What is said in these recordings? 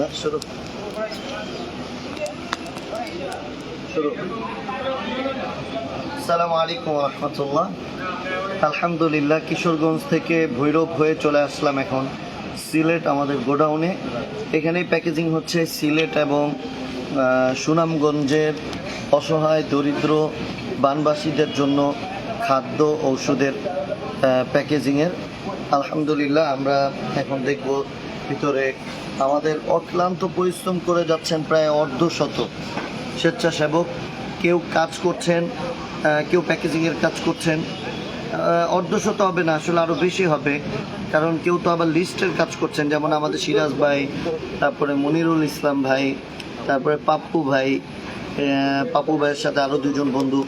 হ্যাঁ শুরু। শুরু। আলাইকুম রহমতুল্লাহ। আলহামদুলিল্লাহ, কিশোরগঞ্জ থেকে ভৈরব হয়ে চলে আসলাম এখন সিলেট আমাদের গোডাউনে। এখানেই প্যাকেজিং হচ্ছে সিলেট এবং সুনামগঞ্জের অসহায়, দরিদ্র বানবাসীদের জন্য খাদ্য, ঔষধের প্যাকেজিংয়ের। আলহামদুলিল্লাহ, আমরা এখন দেখব ভিতরে আমাদের অক্লান্ত পরিশ্রম করে যাচ্ছেন প্রায় অর্ধশত স্বেচ্ছাসেবক, কেউ কাজ করছেন কেউ প্যাকেজিংয়ের কাজ করছেন। অর্ধশত হবে না, আসলে আরও বেশি হবে। কারণ কেউ তো আবার লিস্টের কাজ করছেন, যেমন আমাদের সিরাজ ভাই, তারপরে মনিরুল ইসলাম ভাই, তারপরে পাপ্পু ভাই পাপ্পু ভাইয়ের সাথে আরও দুজন বন্ধু।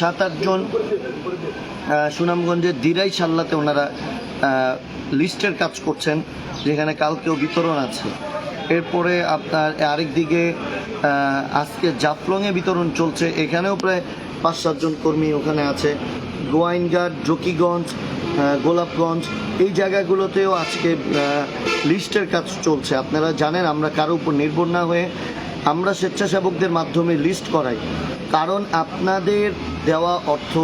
সাত আটজন সুনামগঞ্জের দিরাই সাল্লাতে ওনারা লিস্টের কাজ করছেন, যেখানে কালকেও বিতরণ আছে। এরপরে আপনার আরেক দিকে আজকে জাফলংয়ে বিতরণ চলছে। এখানেও প্রায় পাঁচ সাতজন কর্মী ওখানে আছে। গোয়াইনঘাট জকিগঞ্জ গোলাপগঞ্জ, এই জায়গাগুলোতেও আজকে লিস্টের কাজ চলছে। আপনারা জানেন, আমরা কারও উপর নির্ভর না হয়ে আমরা স্বেচ্ছাসেবকদের মাধ্যমে লিস্ট করাই। কারণ আপনাদের দেওয়া অর্থ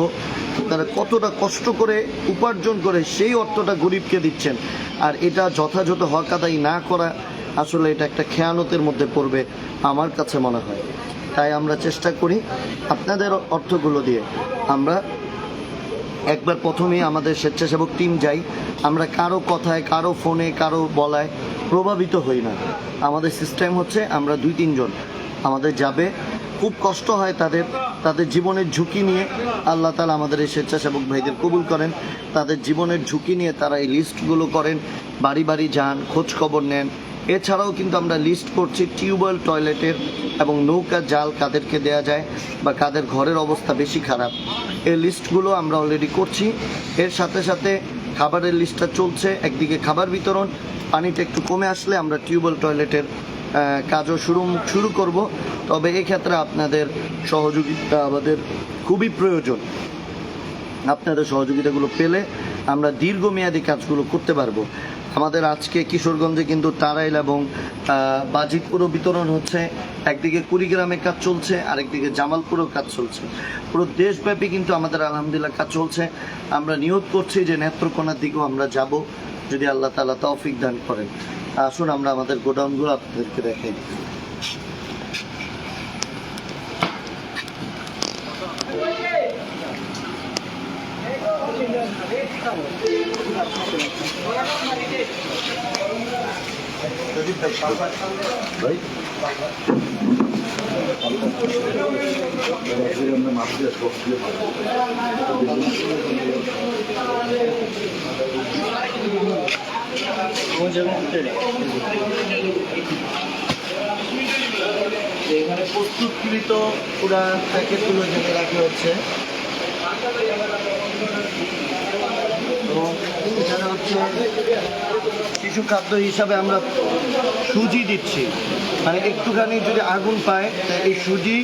আপনারা কতটা কষ্ট করে উপার্জন করে সেই অর্থটা গরিবকে দিচ্ছেন। আর এটা যথাযথ হক আদায় না করা আসলে এটা একটা খেয়ানতের মধ্যে পড়বে আমার কাছে মনে হয়। তাই আমরা চেষ্টা করি আপনাদের অর্থগুলো দিয়ে। আমরা একবার প্রথমেই আমাদের স্বেচ্ছাসেবক টিম যাই। আমরা কারও কথায়, কারও ফোনে, কারও বলায় প্রভাবিত হই না। আমাদের সিস্টেম হচ্ছে আমরা দুই, তিনজন। আমাদের যাবে খুব কষ্ট হয় তাদের তাদের জীবনের ঝুঁকি নিয়ে। আল্লাহ তালা আমাদের এই স্বেচ্ছাসেবক ভাইদের কবুল করেন। তাদের জীবনের ঝুঁকি নিয়ে তারা এই লিস্টগুলো করেন। বাড়ি বাড়ি যান খোঁজ খবর নেন। এছাড়াও কিন্তু আমরা লিস্ট করছি টিউবওয়েল টয়লেটের এবং নৌকা, জাল কাদেরকে দেয়া যায় বা কাদের ঘরের অবস্থা বেশি খারাপ। এই লিস্টগুলো আমরা অলরেডি করছি। এর সাথে সাথে খাবারের লিস্টটা চলছে। একদিকে খাবার বিতরণ পানিটা একটু কমে আসলে আমরা টিউবওয়েল টয়লেটের কাজও শুরু শুরু করব। তবে এক্ষেত্রে আপনাদের সহযোগিতা আমাদের খুবই প্রয়োজন। আপনাদের সহযোগিতাগুলো পেলে আমরা দীর্ঘমেয়াদী কাজগুলো করতে পারব। আমাদের আজকে কিশোরগঞ্জে কিন্তু তারাইল এবং বাজিতপুরও বিতরণ হচ্ছে। একদিকে কুড়িগ্রামে কাজ চলছে, আরেকদিকে জামালপুরও কাজ চলছে। পুরো দেশব্যাপী কিন্তু আমাদের আলহামদুলিল্লাহ কাজ চলছে। আমরা নিয়োগ করছি যে নেত্রকোনার দিকেও আমরা যাব। যদি আল্লাহ তালা তৌফিক দান করেন। আসুন আমরা আমাদের গোডাউনগুলো আপনাদেরকে দেখাই। ভাই। এখানে প্রস্তুতকৃত পুরা প্যাকেটগুলো এখানে রাখা হচ্ছে। এবং শিশু খাদ্য হিসাবে আমরা সুজি দিচ্ছি। মানে একটুখানি যদি আগুন পায় এই সুজি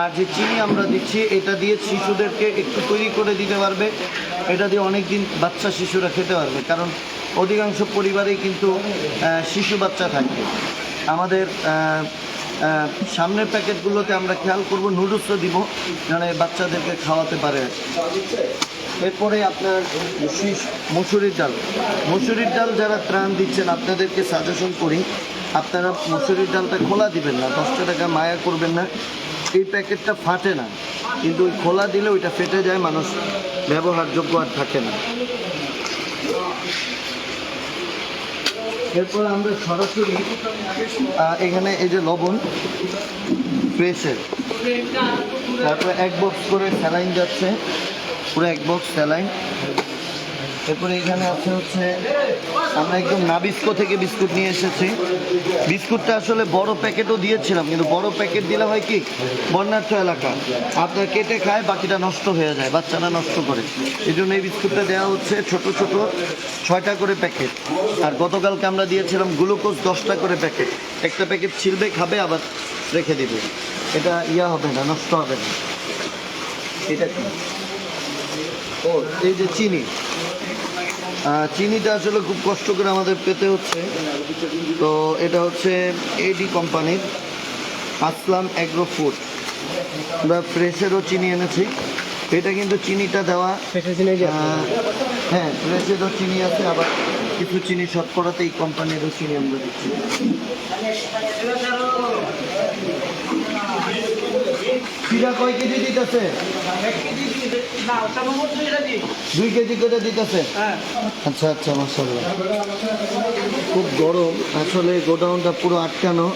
আর যে চিনি আমরা দিচ্ছি, এটা দিয়ে শিশুদেরকে একটু তৈরি করে দিতে পারবে। এটা দিয়ে অনেক দিন বাচ্চা শিশুরা খেতে পারবে। কারণ অধিকাংশ পরিবারেই কিন্তু শিশু বাচ্চা থাকে। আমাদের সামনের প্যাকেটগুলোতে আমরা খেয়াল করব, নুডলসও দিব। এই বাচ্চাদেরকে খাওয়াতে পারে। এরপরে আপনার শীষ- মসুরির ডাল। মসুরির ডাল যারা ত্রাণ দিচ্ছেন, আপনাদেরকে সাজেশন করি, আপনারা মসুরির ডালটা খোলা দিবেন না, দশটা টাকা মায়া করবেন না। এই প্যাকেটটা ফাটে না, কিন্তু ওই খোলা দিলে ওইটা ফেটে যায়, মানুষ ব্যবহারযোগ্য আর থাকে না। এরপর আমরা সরাসরি এখানে এই যে লবণ ফ্রেশের তারপরে এক বক্স করে স্যালাইন যাচ্ছে। পুরো এক বক্স স্যালাইন এরপরে এখানে আছে হচ্ছে, আমরা একদম নাবিস্কো থেকে বিস্কুট নিয়ে এসেছি। বিস্কুটটা আসলে বড় প্যাকেটও দিয়েছিলাম, কিন্তু বড় প্যাকেট দিলে হয় কি, বন্যার্থ এলাকা। আপনার কেটে খায়, বাকিটা নষ্ট হয়ে যায়, বাচ্চারা নষ্ট করে। এই জন্য এই বিস্কুটটা দেওয়া হচ্ছে ছোট ছোট, ছয়টা করে প্যাকেট। আর গতকালকে আমরা দিয়েছিলাম গ্লুকোজ দশটা করে প্যাকেট। একটা প্যাকেট ছিলবে, খাবে, আবার রেখে দিবে। এটা ইয়া হবে না, নষ্ট হবে না। এটা কি? ও এই যে চিনি। চিনিটা আসলে খুব কষ্ট করে আমাদের পেতে হচ্ছে। তো এটা হচ্ছে এডি কোম্পানির আসলাম অ্যাগ্রো ফুড আমরা ফ্রেশেরও চিনি এনেছি। এটা কিন্তু চিনিটা দেওয়া হ্যাঁ ফ্রেশেরও চিনি আছে আবার কিছু চিনি শতকরাতে এই কোম্পানিরও চিনি আমরা দিচ্ছি। কয় কেজি দিতেছে? দুই কেজি করে দিতেছে? আচ্ছা আচ্ছা মাসাল্লাহ খুব গরম। আসলে গোডাউনটা পুরো আটকানো।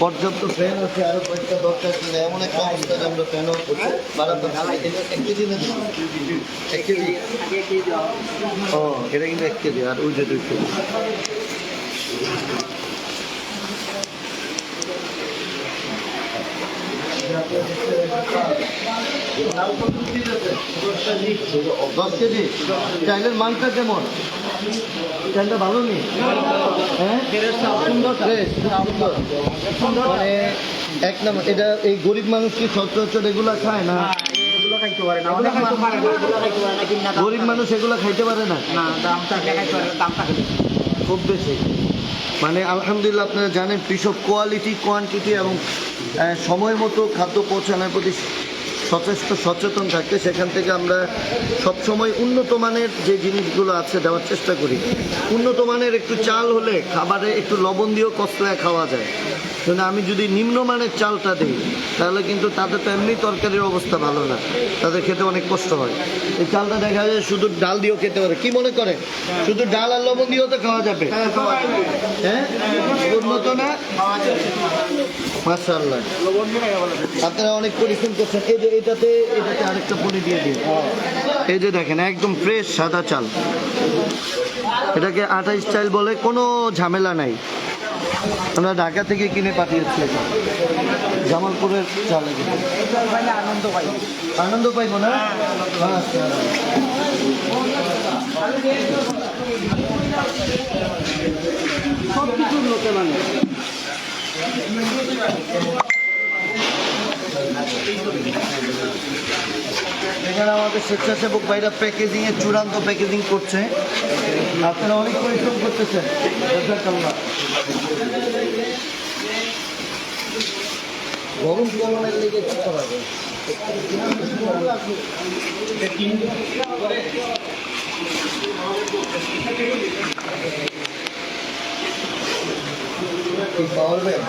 পর্যাপ্ত ফ্যান আছে আরও কয়েকটা দরকার ছিল। এমন একটা অবস্থা যে আমরা ফ্যানও বাড়াতে এক কেজি না এক কেজি। ও এটা কিন্তু এক কেজি আর ওই যে দুই কেজি। দশ কেজি? চাইলের মানটা কেমন? চাইলটা ভালো নেই হ্যাঁ? সুন্দর সুন্দর। মানে এক নম্বর এটা এই গরিব মানুষ কি সচরাচর এগুলা খায় না? গরিব মানুষ এগুলা খাইতে পারে না? খুব বেশি। মানে আলহামদুলিল্লাহ আপনারা জানেন কৃষক কোয়ালিটি কোয়ান্টিটি এবং সময় মতো খাদ্য পৌঁছানোর প্রতি সচেষ্ট সচেতন থাকতে সেখান থেকে আমরা সবসময় উন্নত মানের যে জিনিসগুলো আছে দেওয়ার চেষ্টা করি। উন্নত মানের একটু চাল হলে খাবারে একটু লবণ দিয়েও কষলায় খাওয়া যায়। কিন্তু আমি যদি নিম্নমানের চালটা দিই তাহলে কিন্তু তাদের তো এমনি তরকারির অবস্থা ভালো না। তাদের খেতে অনেক কষ্ট হয়। এই চালটা দেখা যায় শুধু ডাল দিয়েও খেতে পারে। কি মনে করে শুধু ডাল আর লবণ দিয়েও তো খাওয়া যাবে। হ্যাঁ? উন্নত না? মাশাআল্লাহ। আপনারা অনেক পরিশ্রম করছেন। এই যে এটাতে এটাতে আরেকটা পরি দিয়ে দিন। এই যে দেখেন, একদম ফ্রেশ সাদা চাল। এটাকে আটা স্টাইল বলে কোনো ঝামেলা নাই। আমরা ঢাকা থেকে কিনে পাঠিয়েছি এটা। জামালপুরের চাল আনন্দ পাই আনন্দ পাইব না? এখানে আমাদের স্বেচ্ছাসেবক ভাইরা প্যাকেজিং এর চূড়ান্ত প্যাকেজিং করছে। আপনারা অনেক পরিশ্রম করতেছেন। গরম কমানোর লেগে কি করা যায় পাওয়ার ব্যাংক।